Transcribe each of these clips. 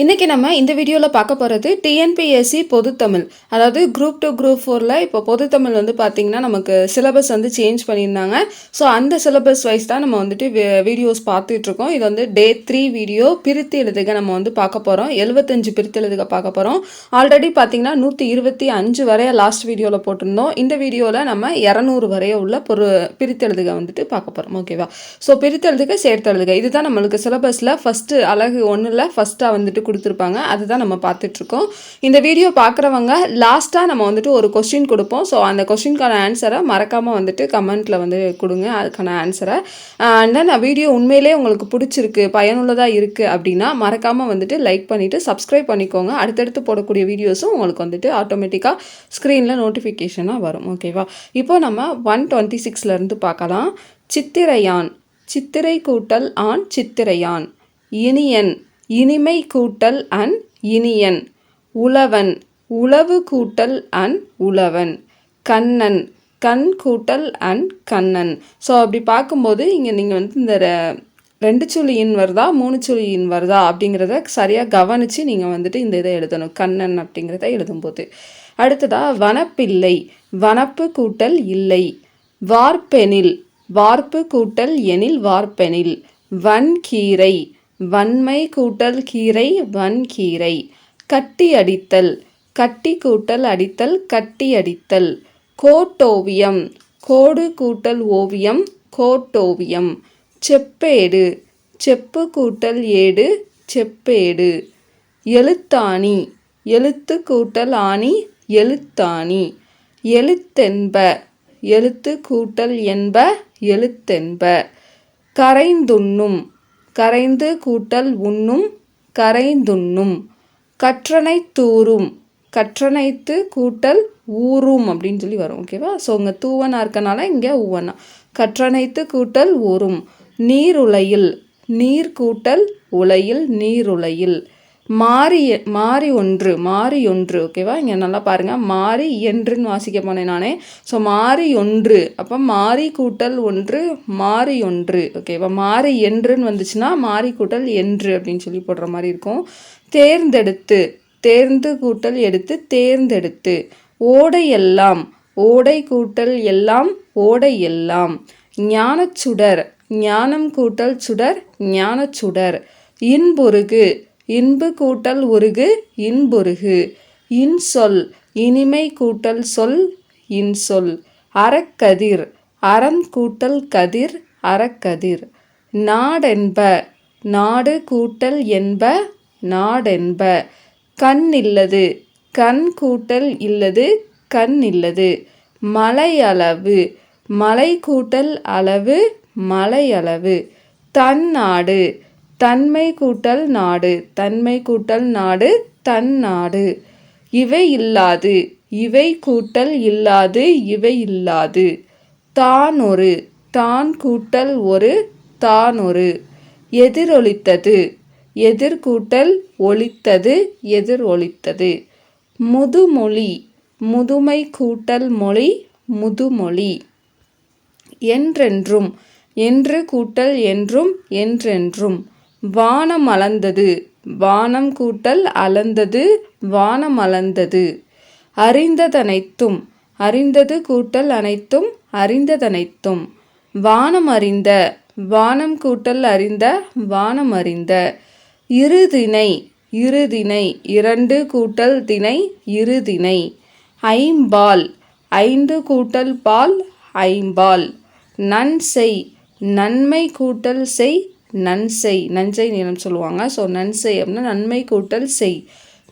இன்றைக்கி நம்ம இந்த வீடியோவில் பார்க்க போகிறது டிஎன்பிஎஸ்சி பொதுத்தமிழ். அதாவது குரூப் டூ குரூப் ஃபோரில் இப்போ பொதுத்தமிழ் வந்து பார்த்திங்கன்னா நமக்கு சிலபஸ் வந்து சேஞ்ச் பண்ணியிருந்தாங்க. ஸோ அந்த சிலபஸ் வைஸ் தான் நம்ம வந்துட்டு வீடியோஸ் பார்த்துட்ருக்கோம். இது வந்து டே த்ரீ வீடியோ பிரித்து எழுதுக நம்ம வந்து பார்க்க போகிறோம் எழுபத்தஞ்சு பிரித்து எழுதுக பார்க்க போகிறோம் ஆல்ரெடி பார்த்திங்கன்னா நூற்றி இருபத்தி அஞ்சு வரைய லாஸ்ட் வீடியோவில் போட்டிருந்தோம். இந்த வீடியோவில் நம்ம இரநூறு வரைய உள்ள பொரு பிரித்தெழுதுக வந்துட்டு பார்க்க போகிறோம் ஓகேவா ஸோ பிரித்தெழுதுக சேர்த்தெழுதுக இதுதான் நம்மளுக்கு சிலபஸில் ஃபஸ்ட்டு அழகு ஒன்றில் ஃபஸ்ட்டாக வந்துட்டு கொடுத்துருப்பாங்க. அதுதான் நம்ம பார்த்துட்ருக்கோம். இந்த வீடியோ பார்க்குறவங்க லாஸ்ட்டாக நம்ம வந்துட்டு ஒரு கொஸ்டின் கொடுப்போம். ஸோ அந்த கொஸ்டின்கான ஆன்சரை மறக்காமல் வந்துட்டு கமெண்ட்டில் வந்து கொடுங்க. அதுக்கான ஆன்சரை அண்ட் தென் வீடியோ உண்மையிலே உங்களுக்கு பிடிச்சிருக்கு பயனுள்ளதாக இருக்குது அப்படின்னா மறக்காமல் வந்துட்டு லைக் பண்ணிவிட்டு சப்ஸ்கிரைப் பண்ணிக்கோங்க. அடுத்தடுத்து போடக்கூடிய வீடியோஸும் உங்களுக்கு வந்துட்டு ஆட்டோமேட்டிக்காக ஸ்க்ரீனில் நோட்டிஃபிகேஷனாக வரும். ஓகேவா இப்போ நம்ம ஒன் டுவெண்ட்டி சிக்ஸ்லேருந்து பார்க்கலாம். சித்திரையான். சித்திரை கூட்டல் ஆண் சித்திரையான். இனியன். இனிமை கூட்டல் அன் இனியன். உழவன் உழவு கூட்டல் அன் உழவன். கண்ணன் கண் கூட்டல் அன் கண்ணன். ஸோ அப்படி பார்க்கும்போது இங்கே நீங்கள் வந்து இந்த ரெண்டு சுழி இன் வருதா மூணு சுழி இன் வருதா அப்படிங்கிறத சரியாக கவனித்து நீங்கள் வந்துட்டு இந்த இதை எழுதணும். கண்ணன் அப்படிங்கிறத எழுதும்போது. அடுத்ததா வனப்பில்லை வனப்பு கூட்டல் இல்லை. வார்பெனில் வார்ப்பு கூட்டல் எனில் வார்பெனில் வன்கீரை வன்மை கூட்டல் கீரை வன்கீரை கட்டி அடித்தல். கட்டி கூட்டல் அடித்தல் கட்டி அடித்தல். கோட்டோவியம். கோடு கூட்டல் ஓவியம் கோட்டோவியம். செப்பேடு. செப்பு கூட்டல் ஏடு செப்பேடு. எழுத்தாணி. எழுத்து கூட்டல் ஆணி எழுத்தாணி. எழுத்தென்ப. எழுத்து கூட்டல் என்ப எழுத்தென்ப. கரைந்துண்ணும். கரைந்து கூட்டல் உண்ணும் கரைந்துண்ணும். கற்றனை தூரும். கற்றனைத்து கூட்டல் ஊரும் அப்படின்னு சொல்லி வரும் ஓகேவா ஸோ இங்கே தூவனாக இருக்கனால இங்கே ஊவனா. கற்றனைத்து கூட்டல் ஊரும். நீருலையில் நீர் கூட்டல் உலையில் நீருலையில் மாறி மாறி ஒன்று மாறி ஒன்று ஓகேவா இங்கே நல்லா பாருங்கள் மாறி என்றுன்னு வாசிக்க போனேன் நானே. ஸோ மாறி ஒன்று. அப்போ மாறி கூட்டல் ஒன்று மாறி ஒன்று ஓகேவா மாறி என்றுன்னு வந்துச்சுன்னா மாறி கூட்டல் என்று அப்படின்னு சொல்லி போடுற மாதிரி இருக்கும். தேர்ந்தெடுத்து தேர்ந்து கூட்டல் எடுத்து தேர்ந்தெடுத்து. ஓடை எல்லாம் ஓடை கூட்டல் எல்லாம் ஓடை எல்லாம். ஞானச்சுடர் ஞானம் கூட்டல் சுடர் ஞானச்சுடர். இன்பொருகு இன்பு கூட்டல் உருகு இன்புருகு. இன்சொல் இனிமை கூட்டல் சொல் இன்சொல். அறக்கதிர் அறம் கூட்டல் கதிர் அறக்கதிர். நாடென்ப நாடு கூட்டல் என்ப நாடென்ப. கண் இல்லது கண் கூட்டல் இல்லது கண் இல்லது. மலை அளவு மலை கூட்டல் அளவு மலை அளவு தன்னாடு தன்மை கூட்டல் நாடு தன்மை கூட்டல் நாடு தன்னாடு இவை இல்லாது இவை கூட்டல் இல்லாது இவை இல்லாது. தான் ஒரு தான் கூட்டல் ஒரு தான் ஒரு எதிரொலித்தது எதிர்கூட்டல் ஒழித்தது எதிர் ஒழித்தது முதுமொழி முதுமை கூட்டல் மொழி முதுமொழி. என்றென்றும் என்று கூட்டல் என்றும் என்றென்றும். வானம் அளந்தது. வானம் கூட்டல் அளந்தது வானம் அளந்தது. அறிந்ததனைத்தும் அறிந்தது கூட்டல் அனைத்தும் அறிந்ததனைத்தும். வானம் அறிந்த வானம் கூட்டல் அறிந்த வானம் அறிந்த. இருதினை இருதினை இரண்டு கூட்டல் திணை இருதினை ஐம்பால் ஐந்து கூட்டல் பால் ஐம்பால். நன்செய் நன்மை கூட்டல் செய் நன்செய் நஞ்சை நிலம் சொல்லுவாங்க. ஸோ நன்செய் அப்படின்னா நன்மை கூட்டல் செய்.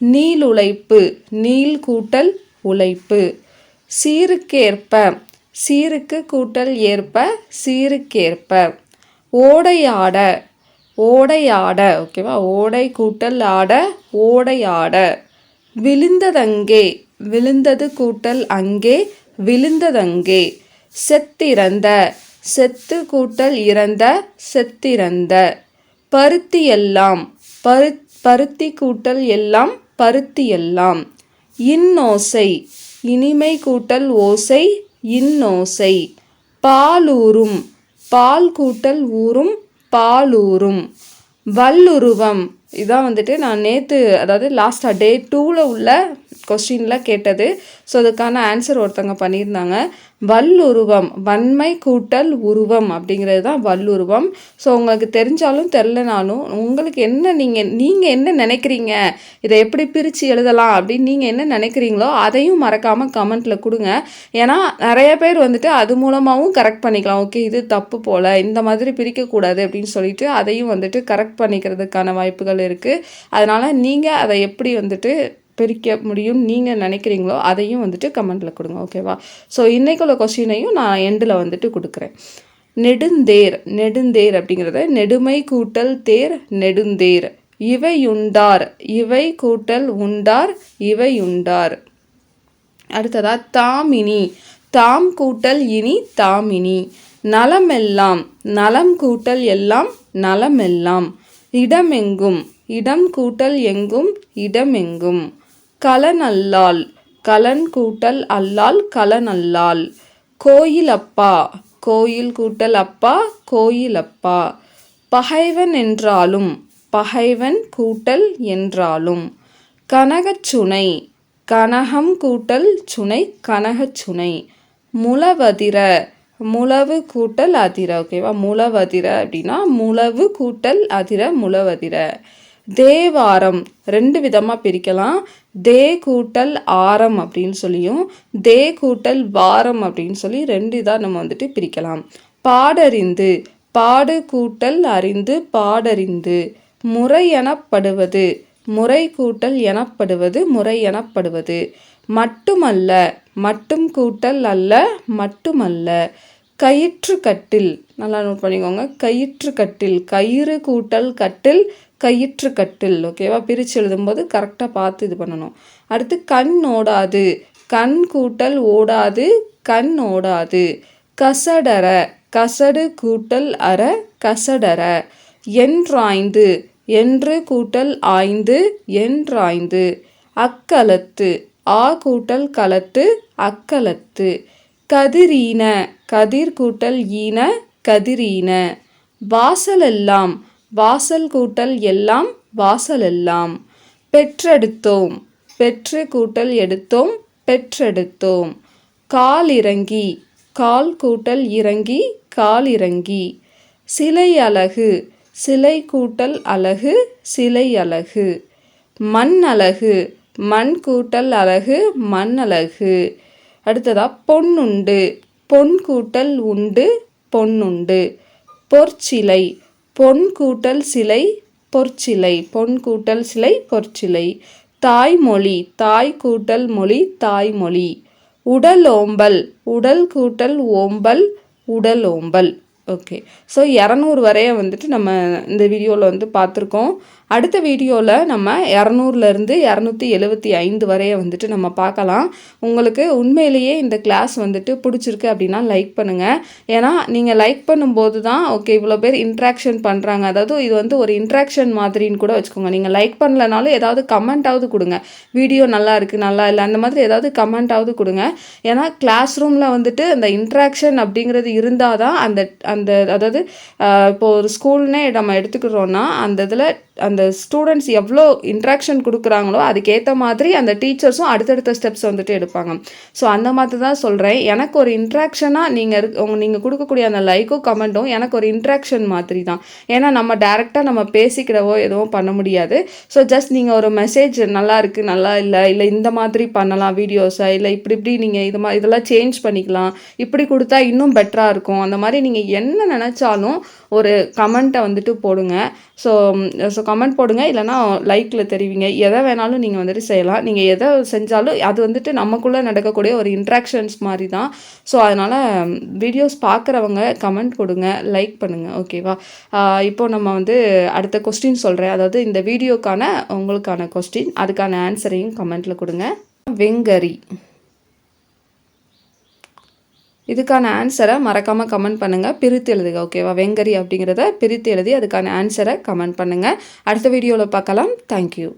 நீள் உழைப்பு நீள் கூட்டல் உழைப்பு. சீருக்கேற்ப சீருக்கு கூட்டல் ஏற்ப சீருக்கேற்ப. ஓடையாட ஓடையாட ஓகேவா ஓடை கூட்டல் ஆட ஓடையாட விழுந்ததங்கே விழுந்தது கூட்டல் அங்கே விழுந்ததங்கே. செத்திறந்த செத்து கூட்டல் இறந்த செத்திறந்த. பருத்தி எல்லாம் பரு பருத்தி கூட்டல் எல்லாம் பருத்தி எல்லாம் இன்னோசை இனிமை கூட்டல் ஓசை இன்னோசை. பாலூரும் பால் கூட்டல் ஊரும் பாலூரும். வல்லுருவம் இதான் வந்துட்டு நான் நேற்று அதாவது லாஸ்ட் டே டூவில் உள்ள கொஸ்டினில் கேட்டது. ஸோ அதுக்கான ஆன்சர் ஒருத்தவங்க பண்ணியிருந்தாங்க. வல்லுருவம் வன்மை கூட்டல் உருவம் அப்படிங்கிறது தான் வல்லுருவம். ஸோ உங்களுக்கு தெரிஞ்சாலும் தெரிலனாலும் உங்களுக்கு என்ன நீங்கள் நீங்கள் என்ன நினைக்கிறீங்க? இதை எப்படி பிரித்து எழுதலாம் அப்படின்னு நீங்கள் என்ன நினைக்கிறீங்களோ அதையும் மறக்காமல் கமெண்ட்டில் கொடுங்க. ஏன்னா நிறைய பேர் வந்துட்டு அது மூலமாகவும் கரெக்ட் பண்ணிக்கலாம். ஓகே இது தப்பு போல் இந்த மாதிரி பிரிக்கக்கூடாது அப்படின்னு சொல்லிட்டு அதையும் வந்துட்டு கரெக்ட் பண்ணிக்கிறதுக்கான வாய்ப்புகள் இருக்குது அதனால் நீங்கள் அதை எப்படி வந்துட்டு பிரிக்க முடியும் நீங்கள் நினைக்கிறீங்களோ அதையும் வந்துட்டு கமெண்ட்டில் கொடுங்க ஓகேவா ஸோ இன்றைக்குள்ள கொஸ்டினையும் நான் எண்டில் வந்துட்டு கொடுக்குறேன். நெடுந்தேர் நெடுந்தேர் அப்படிங்கிறத நெடுமை கூட்டல் தேர் நெடுந்தேர். இவையுண்டார் இவை கூட்டல் உண்டார் இவையுண்டார். அடுத்ததா தாமினி. தாம் கூட்டல் இனி தாமினி. நலமெல்லாம் நலம் கூட்டல் எல்லாம் நலமெல்லாம். இடமெங்கும் இடம் கூட்டல் எங்கும் இடமெங்கும். கலனல்லால் கலன் கூட்டல் அல்லால் கலனல்லால் கோயில் அப்பா கோயில் கூட்டல் அப்பா கோயில் அப்பா பகைவன் என்றாலும் பகைவன் கூட்டல் என்றாலும். கனகச்சுனை கனகம் கூட்டல் சுனை கனகச்சுனை முளவதிர முளவு கூட்டல் அதிர. ஓகேவா? முளவதிர அப்படின்னா முளவு கூட்டல் அதிர முளவதிர தேவாரம் ரெண்டு விதமாக பிரிக்கலாம். தே கூட்டல் ஆரம் அப்படின்னு சொல்லியும் தே கூட்டல் வாரம் அப்படின்னு சொல்லி ரெண்டு இதாக நம்ம வந்துட்டு பிரிக்கலாம். பாடறிந்து பாடு கூட்டல் அறிந்து பாடறிந்து முறை எனப்படுவது முறை கூட்டல் எனப்படுவது முறை எனப்படுவது. மட்டுமல்ல மட்டும் கூட்டல் அல்ல மட்டுமல்ல கயிற்று கட்டில் நல்லா நோட் பண்ணிக்கோங்க கயிற்று கட்டில் கயிறு கூட்டல் கட்டில் கயிற்று கட்டில் ஓகேவா பிரித்து எழுதும்போது கரெக்டாக பார்த்து இது பண்ணணும். அடுத்து கண் ஓடாது. கண் கூட்டல் ஓடாது கண் ஓடாது. கசடர கசடு கூட்டல் அற கசடர என்றாய்ந்து என்று கூட்டல் ஆய்ந்து என்றாய்ந்து அக்கலத்து ஆ கூட்டல் கலத்து அக்கலத்து. கதிரீன கதிர் கூட்டல் ஈன கதிரீன. வாசலெல்லாம் வாசல் கூட்டல் எல்லாம் வாசலெல்லாம் பெற்றெடுத்தோம். பெற்று கூட்டல் எடுத்தோம். பெற்றெடுத்தோம். கால் இறங்கி கால் கூட்டல் இறங்கி கால் இறங்கி. சிலை அழகு சிலை கூட்டல் அழகு சிலை அழகு. மண் அழகு மண் கூட்டல் அழகு மண் அழகு. அடுத்ததா பொன்னுண்டு பொன் கூட்டல் உண்டு பொன்னுண்டு பொற்சிலை பொன் கூட்டல் சிலை பொற்சிலை. பொன் கூட்டல் சிலை பொற்சிலை. தாய்மொழி. தாய் கூட்டல் மொழி தாய்மொழி. உடல் ஓம்பல் உடல் கூட்டல் ஓம்பல். உடல் ஓம்பல் ஓகே. ஸோ இரநூறு வரைய வந்துட்டு நம்ம இந்த வீடியோவில் வந்து பார்த்துருக்கோம். அடுத்த வீடியோவில் நம்ம இரநூறுலேருந்து இரநூத்தி எழுபத்தி ஐந்து வரைய வந்துட்டு நம்ம பார்க்கலாம். உங்களுக்கு உண்மையிலேயே இந்த கிளாஸ் வந்துட்டு பிடிச்சிருக்கு அப்படின்னா லைக் பண்ணுங்கள் ஏன்னா நீங்கள் லைக் பண்ணும்போது தான் ஓகே இவ்வளோ பேர் இன்ட்ராக்ஷன் பண்ணுறாங்க அதாவது இது வந்து ஒரு இன்ட்ராக்ஷன் மாதிரின்னு கூட வச்சுக்கோங்க. நீங்கள் லைக் பண்ணலனாலும் ஏதாவது கமெண்ட்டாவது கொடுங்க. வீடியோ நல்லா இருக்குது நல்லா இல்லை அந்த மாதிரி ஏதாவது கமெண்ட்டாவது கொடுங்க. ஏன்னா கிளாஸ் ரூமில் வந்துட்டு அந்த இன்ட்ராக்ஷன் அப்படிங்கிறது இருந்தால் தான் அந்த அந்த அதாவது இப்போ ஒரு ஸ்கூல்னே நம்ம எடுத்துக்கிறோன்னா அந்த இதில் அந்த அந்த ஸ்டூடெண்ட்ஸ் எவ்வளோ இன்ட்ராக்ஷன் கொடுக்குறாங்களோ அதுக்கேற்ற மாதிரி அந்த டீச்சர்ஸும் அடுத்தடுத்த ஸ்டெப்ஸ் வந்துட்டு எடுப்பாங்க. ஸோ அந்த மாதிரி தான் சொல்கிறேன் எனக்கு ஒரு இன்ட்ராக்ஷனாக நீங்கள் இருக்கு உங்க நீங்கள் கொடுக்கக்கூடிய அந்த லைக்கும் கமெண்ட்டும் எனக்கு ஒரு இன்ட்ராக்ஷன் மாதிரி தான். ஏன்னா நம்ம டேரெக்டாக நம்ம பேசிக்கிறவோ எதுவும் பண்ண முடியாது. ஸோ ஜஸ்ட் நீங்கள் ஒரு மெசேஜ் நல்லா இருக்குது நல்லா இல்லை இல்லை இந்த மாதிரி பண்ணலாம் வீடியோஸை இல்லை இப்படி இப்படி நீங்கள் இது மாதிரி இதெல்லாம் சேஞ்ச் பண்ணிக்கலாம். இப்படி கொடுத்தா இன்னும் பெட்டராக இருக்கும். அந்த மாதிரி நீங்கள் என்ன நினச்சாலும் ஒரு கமெண்ட்டை வந்துட்டு போடுங்க. ஸோ ஸோ கமெண்ட் போடுங்க. இல்லைனா லைக்கில் தெரிவிங்க. எதை வேணாலும் நீங்கள் வந்துட்டு செய்யலாம். நீங்கள் எதை செஞ்சாலும் அது வந்துட்டு நமக்குள்ளே நடக்கக்கூடிய ஒரு இன்ட்ராக்ஷன்ஸ் மாதிரி தான் ஸோ அதனால் வீடியோஸ் பார்க்குறவங்க கமெண்ட் கொடுங்க லைக் பண்ணுங்கள் ஓகேவா இப்போ நம்ம வந்து அடுத்த கொஸ்டின் சொல்கிறேன் அதாவது இந்த வீடியோக்கான உங்களுக்கான கொஸ்டின் அதுக்கான ஆன்சரையும் கமெண்ட்டில் கொடுங்க. வெங்கரி. இதுக்கான ஆன்சரை மறக்காமல் கமெண்ட் பண்ணுங்கள் பிரித்து எழுதுங்க ஓகேவா வெங்கரி அப்படிங்கிறத பிரித்து எழுதி அதுக்கான ஆன்சரை கமெண்ட் பண்ணுங்கள் அடுத்த வீடியோவில் பார்க்கலாம். தேங்க்யூ